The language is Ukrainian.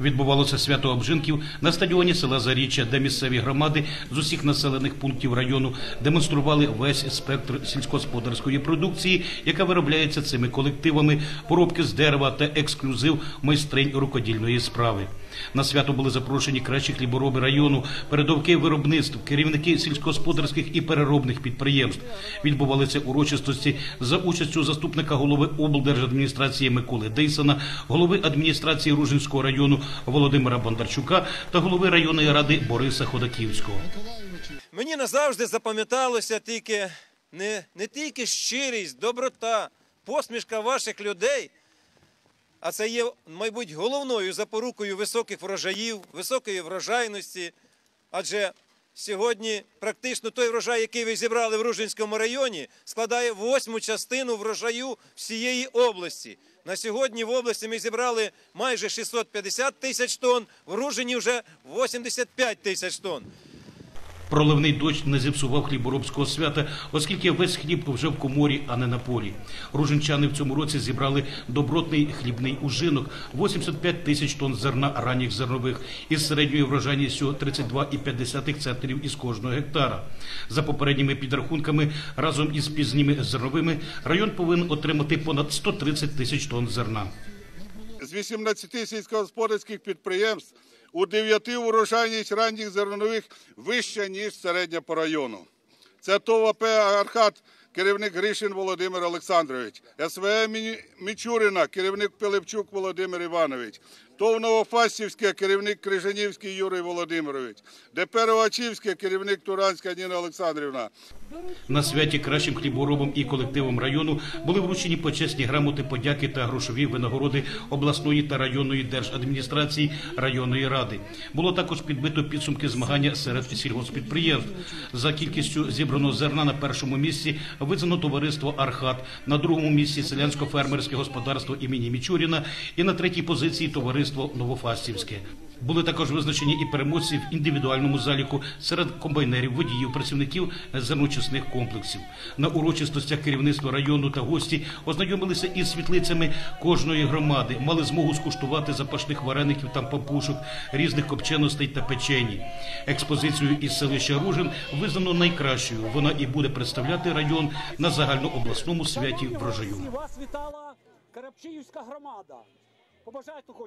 Відбувалося свято обжинків на стадіоні села Заріччя, де місцеві громади з усіх населених пунктів району демонстрували весь спектр сільськогосподарської продукції, яка виробляється цими колективами, поробки з дерева та ексклюзив майстринь рукодільної справи. На свято були запрошені кращі хлібороби району, передовики виробництв, керівники сільськогосподарських і переробних підприємств. Відбувалися урочистості за участю заступника голови облдержадміністрації Миколи Дейсона, голови адміністрації Ружинського району Володимира Бондарчука та голови районної ради Бориса Ходаківського. Мені назавжди запам'яталося тільки не, не тільки щирість, доброта, посмішка ваших людей, а це є, мабуть, головною запорукою високих врожаїв, високої врожайності. Адже сьогодні практично той врожай, який ви зібрали в Ружинському районі, складає восьму частину врожаю всієї області. На сьогодні в області ми зібрали майже 650 тисяч тонн, в Ружині вже 85 тисяч тонн. Проливний дощ не зіпсував хліборобського свята, оскільки весь хліб вже в коморі, а не на полі. Ружинчани в цьому році зібрали добротний хлібний ужинок 85 тисяч тонн зерна ранніх зернових із середньою врожайністю 32,5 центрів із кожного гектара. За попередніми підрахунками, разом із пізніми зерновими район повинен отримати понад 130 тисяч тонн зерна. з 18 сільськогосподарських підприємств у дев'яти урожайність ранніх зернових вища, ніж середня по району. Це ТОВ АП «Архат», керівник Гришин Володимир Олександрович, СВЕ Мічурина, керівник Пилипчук Володимир Іванович, ТОВ Новофастівське, керівник Крижанівський Юрій Володимирович, ДП Ровачівське, керівник Туранська Ніна Олександрівна, На святі кращим хліборобам і колективам району були вручені почесні грамоти, подяки та грошові винагороди обласної та районної держадміністрації районної ради. Було також підбито підсумки змагання серед сільгоспідприємств. За кількістю зібраного зерна на першому місці визнано товариство Архат, на другому місці селянсько-фермерське господарство імені Мічуріна і на третій позиції товариство Новофастівське. Були також визначені і переможці в індивідуальному заліку серед комбайнерів, водіїв, працівників зерночисних комплексів. На урочистостях керівництва району та гості ознайомилися із світлицями кожної громади, мали змогу скуштувати запашних вареників та папушок, різних копченостей та печені. Експозицію із селища Ружин визнано найкращою. Вона і буде представляти район на загальнообласному святі врожаю. Вас вітала Карапчиївська громада. Побажайте хоч